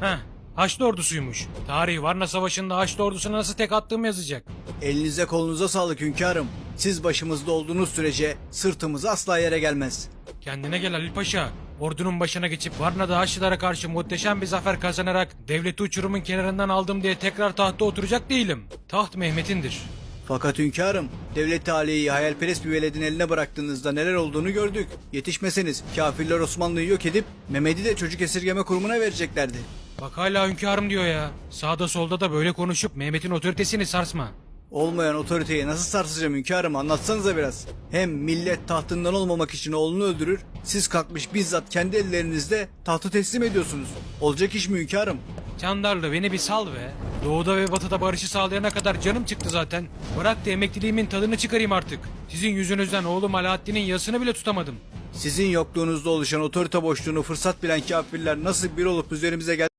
Heh, Haçlı ordusuymuş. Tarihi Varna Savaşı'nda Haçlı ordusuna nasıl tek attığım yazacak. Elinize kolunuza sağlık hünkârım. Siz başımızda olduğunuz sürece sırtımız asla yere gelmez. Kendine gel Halil Paşa. Ordunun başına geçip Varna'da Haçlılara karşı muhteşem bir zafer kazanarak devleti uçurumun kenarından aldım diye tekrar tahta oturacak değilim. Taht Mehmet'indir. Fakat hünkârım, devlet aliyi hayalperest bir veledin eline bıraktığınızda neler olduğunu gördük. Yetişmeseniz kafirler Osmanlı'yı yok edip Mehmet'i de çocuk esirgeme kurumuna vereceklerdi. Bak hala hünkârım diyor ya. Sağda solda da böyle konuşup Mehmet'in otoritesini sarsma. Olmayan otoriteyi nasıl sarsacağım hünkârım anlatsanıza biraz. Hem millet tahtından olmamak için oğlunu öldürür, siz kalkmış bizzat kendi ellerinizle tahtı teslim ediyorsunuz. Olacak iş mi hünkârım? Candarlı beni bir sal be. Doğuda ve batıda barışı sağlayana kadar canım çıktı zaten. Bırak da emekliliğimin tadını çıkarayım artık. Sizin yüzünüzden oğlum Alaaddin'in yasını bile tutamadım. Sizin yokluğunuzda oluşan otorite boşluğunu fırsat bilen kafirler nasıl bir olup üzerimize gel